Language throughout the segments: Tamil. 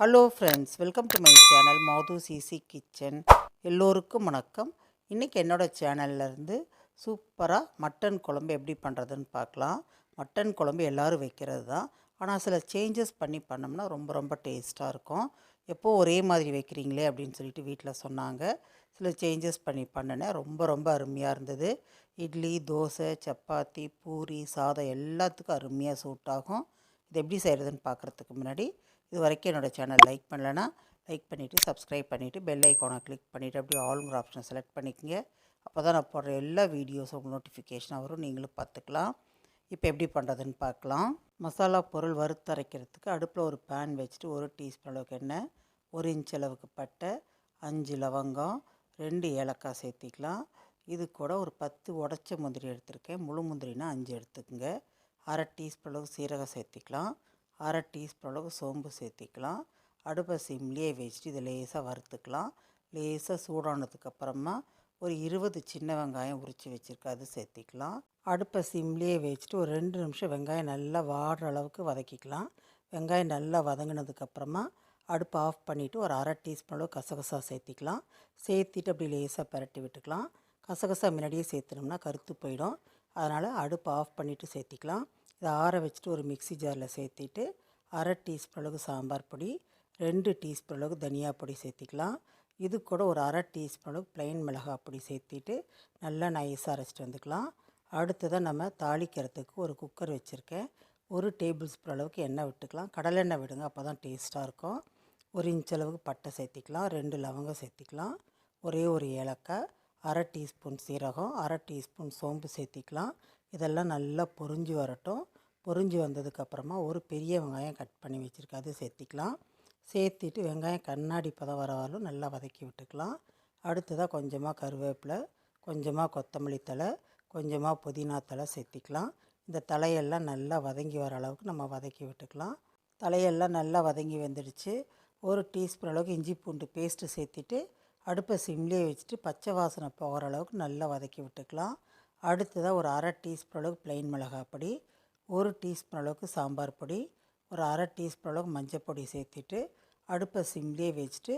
Hello friends welcome to my channel Madhu C C kitchen எல்லோருக்கும் வணக்கம். இன்றைக்கி என்னோடய சேனல்லேருந்து சூப்பராக மட்டன் குழம்பு எப்படி பண்ணுறதுன்னு பார்க்கலாம். மட்டன் குழம்பு எல்லோரும் வைக்கிறது தான் ஆனால் சில சேஞ்சஸ் பண்ணி பண்ணோம்னா ரொம்ப ரொம்ப டேஸ்ட்டாக இருக்கும். எப்போது ஒரே மாதிரி வைக்கிறீங்களே அப்படின்னு சொல்லிட்டு வீட்டில் சொன்னாங்க. சில சேஞ்சஸ் பண்ணி பண்ணினேன். ரொம்ப ரொம்ப அருமையாக இருந்தது. இட்லி தோசை சப்பாத்தி பூரி சாதம் எல்லாத்துக்கும் அருமையாக சூட் ஆகும். இது எப்படி செய்கிறதுன்னு பார்க்குறதுக்கு முன்னாடி இது வரைக்கும் என்னோடய சேனல் லைக் பண்ணலன்னா லைக் பண்ணிவிட்டு சப்ஸ்கிரைப் பண்ணிவிட்டு பெல் ஐக்கானை கிளிக் பண்ணிவிட்டு அப்படியே ஆளுங்கிற ஆப்ஷனை செலக்ட் பண்ணிக்கோங்க. அப்போ தான் நான் போடுற எல்லா வீடியோஸும் நோட்டிஃபிகேஷனாக வரும். நீங்களும் பார்த்துக்கலாம். இப்போ எப்படி பண்ணுறதுன்னு பார்க்கலாம். மசாலா பொருள் வறுத்தரைக்கிறதுக்கு அடுப்பில் ஒரு பேன் வச்சுட்டு ஒரு டீஸ்பூன் அளவுக்கு எண்ணெய் ஒரு இன்ச் அளவுக்கு பட்டை அஞ்சு லவங்கம் ரெண்டு ஏலக்காய் சேர்த்திக்கலாம். இது கூட ஒரு பத்து உடச்ச முந்திரி எடுத்திருக்கேன். முழு முந்திரினா அஞ்சு எடுத்துக்கோங்க. அரை டீஸ்பூன் அளவுக்கு சீரகம் சேர்த்திக்கலாம். அரை டீஸ்பூன் அளவுக்கு சோம்பு சேர்த்திக்கலாம். அடுப்பை சிம்லேயே வச்சுட்டு இதை லேசாக வறுத்துக்கலாம். லேசாக சூடானதுக்கப்புறமா ஒரு இருபது சின்ன வெங்காயம் உரித்து வச்சுருக்கேன் அது சேர்த்திக்கலாம். அடுப்பை சிம்லேயே வச்சுட்டு ஒரு ரெண்டு நிமிஷம் வெங்காயம் நல்லா வாடுற அளவுக்கு வதக்கிக்கலாம். வெங்காயம் நல்லா வதங்கினதுக்கப்புறமா அடுப்பை ஆஃப் பண்ணிவிட்டு ஒரு அரை டீஸ்பூன் அளவு கசகசா சேர்த்திக்கலாம். சேர்த்திட்டு அப்படி லேசாக பரட்டி விட்டுக்கலாம். கசகசா முன்னாடியே சேர்த்துனோம்னா கருத்து போயிடும். அதனால் அடுப்பை ஆஃப் பண்ணிவிட்டு சேர்த்திக்கலாம். இதை ஆற வச்சுட்டு ஒரு மிக்சி ஜாரில் சேர்த்திட்டு அரை டீஸ்பூன் அளவுக்கு சாம்பார் பொடி ரெண்டு டீஸ்பூன் அளவுக்கு தனியா பொடி சேர்த்திக்கலாம். இது கூட ஒரு அரை டீஸ்பூன் அளவுக்கு ப்ளைன் மிளகாய் பொடி சேர்த்திட்டு நல்லா நைஸாக அரைச்சிட்டு வந்துக்கலாம். அடுத்ததாக நம்ம தாளிக்கிறதுக்கு ஒரு குக்கர் வச்சுருக்கேன். ஒரு டேபிள் ஸ்பூன் அளவுக்கு எண்ணெய் விட்டுக்கலாம். கடலெண்ணெய் விடுங்க அப்போ தான் டேஸ்ட்டாக இருக்கும். ஒரு இன்ச் அளவுக்கு பட்டை சேர்த்திக்கலாம். ரெண்டு லவங்கம் சேர்த்திக்கலாம். ஒரே ஒரு ஏலக்காய் அரை டீஸ்பூன் சீரகம் அரை டீஸ்பூன் சோம்பு சேர்த்திக்கலாம். இதெல்லாம் நல்லா பொரிஞ்சு வரட்டும். பொறிஞ்சு வந்ததுக்கப்புறமா ஒரு பெரிய வெங்காயம் கட் பண்ணி வச்சுருக்கேன். அது சேர்த்திக்கலாம். சேர்த்திட்டு வெங்காயம் கண்ணாடி பதம் வரவாலும் நல்லா வதக்கி விட்டுக்கலாம். அடுத்ததாக கொஞ்சமாக கருவேப்பிலை கொஞ்சமாக கொத்தமல்லி தலை கொஞ்சமாக புதினா தலை சேர்த்திக்கலாம். இந்த தலையெல்லாம் நல்லா வதங்கி வர அளவுக்கு நம்ம வதக்கி விட்டுக்கலாம். தலையெல்லாம் நல்லா வதங்கி வந்துடுச்சு. ஒரு டீஸ்பூன் அளவுக்கு இஞ்சி பூண்டு பேஸ்ட்டு சேர்த்திட்டு அடுப்பை சிம்லேயே வச்சுட்டு பச்சை வாசனை போகிற அளவுக்கு நல்லா வதக்கி விட்டுக்கலாம். அடுத்ததாக ஒரு அரை டீஸ்பூன் அளவுக்கு ப்ளைன் மிளகாய் பொடி ஒரு டீஸ்பூன் அளவுக்கு சாம்பார் பொடி ஒரு அரை டீஸ்பூன் அளவுக்கு மஞ்சள் பொடி சேர்த்துட்டு அடுப்பை சிம்லேயே வச்சுட்டு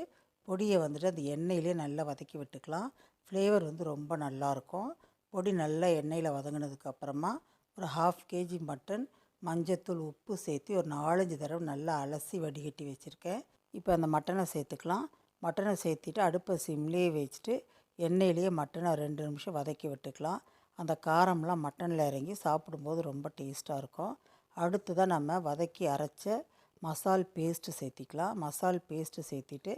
பொடியை வந்துட்டு அந்த எண்ணெயிலே நல்லா வதக்கி விட்டுக்கலாம். ஃப்ளேவர் வந்து ரொம்ப நல்லாயிருக்கும். பொடி நல்லா எண்ணெயில் வதங்கினதுக்கப்புறமா ஒரு ஹாஃப் கேஜி மட்டன் மஞ்சத்தூள் உப்பு சேர்த்து ஒரு நாலஞ்சு தடவை நல்லா அலசி வடிகட்டி வச்சுருக்கேன். இப்போ அந்த மட்டனை சேர்த்துக்கலாம். மட்டனை சேர்த்திட்டு அடுப்பை சிம்லேயே வச்சுட்டு எண்ணெயிலேயே மட்டனை ரெண்டு நிமிஷம் வதக்கி விட்டுக்கலாம். அந்த காரம்லாம் மட்டனில் இறங்கி சாப்பிடும்போது ரொம்ப டேஸ்ட்டாக இருக்கும். அடுத்ததாக நம்ம வதக்கி அரைச்ச மசால் பேஸ்ட்டு சேர்த்திக்கலாம். மசால் பேஸ்ட்டு சேர்த்திட்டு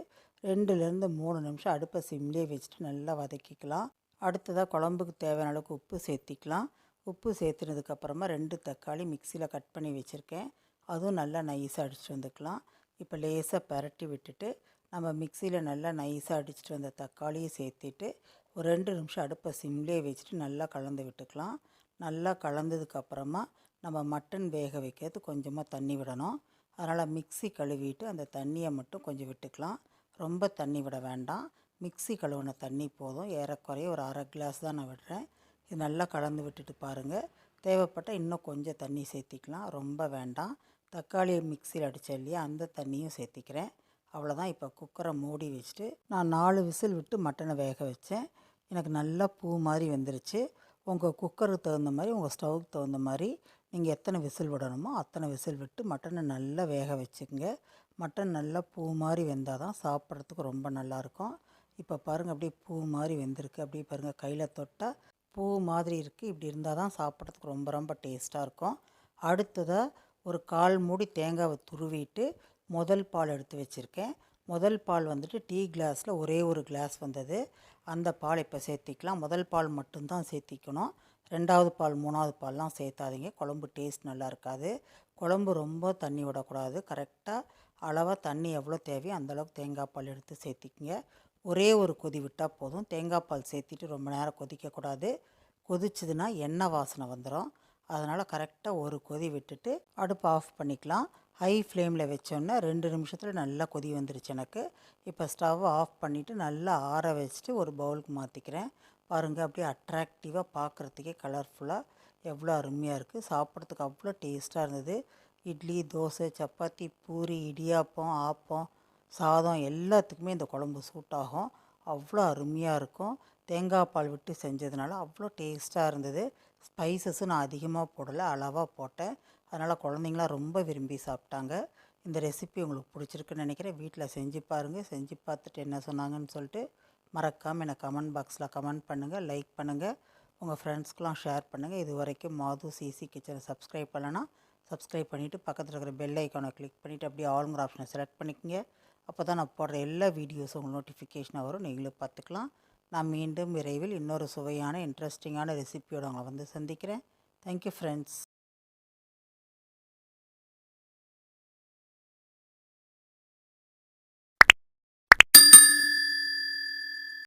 ரெண்டுலேருந்து மூணு நிமிஷம் அடுப்பை சிம்லேயே வச்சுட்டு நல்லா வதக்கிக்கலாம். அடுத்ததாக குழம்புக்கு தேவையான அளவுக்கு உப்பு சேர்த்திக்கலாம். உப்பு சேர்த்துனதுக்கப்புறமா ரெண்டு தக்காளி மிக்சியில் கட் பண்ணி வச்சுருக்கேன். அதுவும் நல்லா நைஸாக அடிச்சுட்டு வந்துக்கலாம். இப்போ லேசாக பரட்டி விட்டுட்டு நம்ம மிக்சியில் நல்லா நைஸாக அடிச்சுட்டு வந்த தக்காளியை சேர்த்திட்டு ஒரு ரெண்டு நிமிஷம் அடுப்பை சிம்லேயே வச்சுட்டு நல்லா கலந்து விட்டுக்கலாம். நல்லா கலந்ததுக்கப்புறமா நம்ம மட்டன் வேக வைக்கிறது கொஞ்சமாக தண்ணி விடணும். அதனால் மிக்சி கழுவிட்டு அந்த தண்ணியை மட்டும் கொஞ்சம் விட்டுக்கலாம். ரொம்ப தண்ணி விட வேண்டாம். மிக்சி கழுவின தண்ணி போதும். ஏறக்குறைய ஒரு அரை கிளாஸ் தான் நான் விடுறேன். இது நல்லா கலந்து விட்டுட்டு பாருங்கள் தேவைப்பட்டால் இன்னும் கொஞ்சம் தண்ணி சேர்த்திக்கலாம். ரொம்ப வேண்டாம். தக்காளியை மிக்சியில் அடித்த இல்லையா அந்த தண்ணியும் சேர்த்திக்கிறேன். அவ்வளோதான் இப்போ குக்கரை மூடி வச்சுட்டு நான் நாலு விசில் விட்டு மட்டனை வேக வச்சேன். எனக்கு நல்லா பூ மாதிரி வந்துருச்சு. உங்கள் குக்கருக்கு தகுந்த மாதிரி உங்கள் ஸ்டவ்வுக்கு தகுந்த மாதிரி நீங்கள் எத்தனை விசில் விடணுமோ அத்தனை விசில் விட்டு மட்டனை நல்லா வேக வச்சுக்கோங்க. மட்டன் நல்லா பூ மாதிரி வெந்தால் தான் சாப்பிட்றதுக்கு ரொம்ப நல்லாயிருக்கும் இப்போ பாருங்கள் அப்படியே பூ மாதிரி வெந்திருக்கு. அப்படியே பாருங்கள் கையில் தொட்டால் பூ மாதிரி இருக்குது இப்படி இருந்தால் தான் சாப்பிட்றதுக்கு ரொம்ப ரொம்ப டேஸ்ட்டாக இருக்கும். அடுத்ததாக ஒரு கால் மூடி தேங்காவை துருவிட்டு முதல் பால் எடுத்து வச்சுருக்கேன். முதல் பால் வந்துட்டு டீ கிளாஸில் ஒரே ஒரு கிளாஸ் வந்தது. அந்த பால் இப்போ சேர்த்திக்கலாம். முதல் பால் மட்டும்தான் சேர்த்திக்கணும். ரெண்டாவது பால் மூணாவது பால்லாம் சேர்த்தாதீங்க. குழம்பு டேஸ்ட் நல்லா இருக்காது. குழம்பு ரொம்ப தண்ணி விடக்கூடாது. கரெக்டாக அளவாக தண்ணி எவ்வளோ தேவையோ அந்தளவுக்கு தேங்காய் பால் எடுத்து சேர்த்திக்கிங்க. ஒரே ஒரு கொதி விட்டால் போதும். தேங்காய் பால் சேர்த்திட்டு ரொம்ப நேரம் கொதிக்கக்கூடாது. கொதிச்சதுன்னா எண்ணெய் வாசனை வந்துடும் அதனால் கரெக்டாக ஒரு கொதி விட்டுட்டு அடுப்பு ஆஃப் பண்ணிக்கலாம். ஹை ஃப்ளேமில் வச்சோன்னே ரெண்டு நிமிஷத்தில் நல்லா கொதி வந்துருச்சு எனக்கு. இப்போ ஸ்டவ் ஆஃப் பண்ணிவிட்டு நல்லா ஆற வச்சுட்டு ஒரு பவுலுக்கு மாற்றிக்கிறேன் பாருங்கள் அப்படியே அட்ராக்டிவாக பார்க்குறதுக்கே கலர்ஃபுல்லாக எவ்வளோ அருமையாக இருக்குது சாப்பிட்றதுக்கு அவ்வளோ டேஸ்ட்டாக இருந்தது. இட்லி தோசை சப்பாத்தி பூரி இடியாப்பம் ஆப்பம் சாதம் எல்லாத்துக்குமே இந்த குழம்பு சூட் ஆகும். அவ்வளோ அருமையாக இருக்கும். தேங்காய் பால் விட்டு செஞ்சதுனால அவ்வளோ டேஸ்ட்டாக இருந்தது. ஸ்பைசஸும் நான் அதிகமாக போடலை அளவாக போட்டேன். அதனால் குழந்தைங்களாம் ரொம்ப விரும்பி சாப்பிட்டாங்க. இந்த ரெசிபி உங்களுக்கு பிடிச்சிருக்குன்னு நினைக்கிறேன். வீட்டில் செஞ்சு பாருங்கள் செஞ்சு பார்த்துட்டு என்ன சொன்னாங்கன்னு சொல்லிட்டு மறக்காமல் எனக்கு கமெண்ட் பாக்ஸில் கமெண்ட் பண்ணுங்கள் லைக் பண்ணுங்கள் உங்கள் ஃப்ரெண்ட்ஸ்க்கெலாம் ஷேர் பண்ணுங்கள் இது வரைக்கும் மாது சிசி கிச்சனை சப்ஸ்கிரைப் பண்ணலன்னா சப்ஸ்கிரைப் பண்ணிவிட்டு பக்கத்தில் இருக்கிற பெல் ஐக்கானை கிளிக் பண்ணிவிட்டு அப்படியே ஆளுங்கிற ஆப்ஷனை செலக்ட் பண்ணிக்கோங்க. அப்போ தான் நான் போடுற எல்லா வீடியோஸும் உங்களுக்கு நோட்டிஃபிகேஷனாக வரும். நீங்களும் பார்த்துக்கலாம். நான் மீண்டும் விரைவில் இன்னொரு சுவையான இன்ட்ரெஸ்டிங்கான ரெசிபியோடு உங்களை வந்து சந்திக்கிறேன். Thank you friends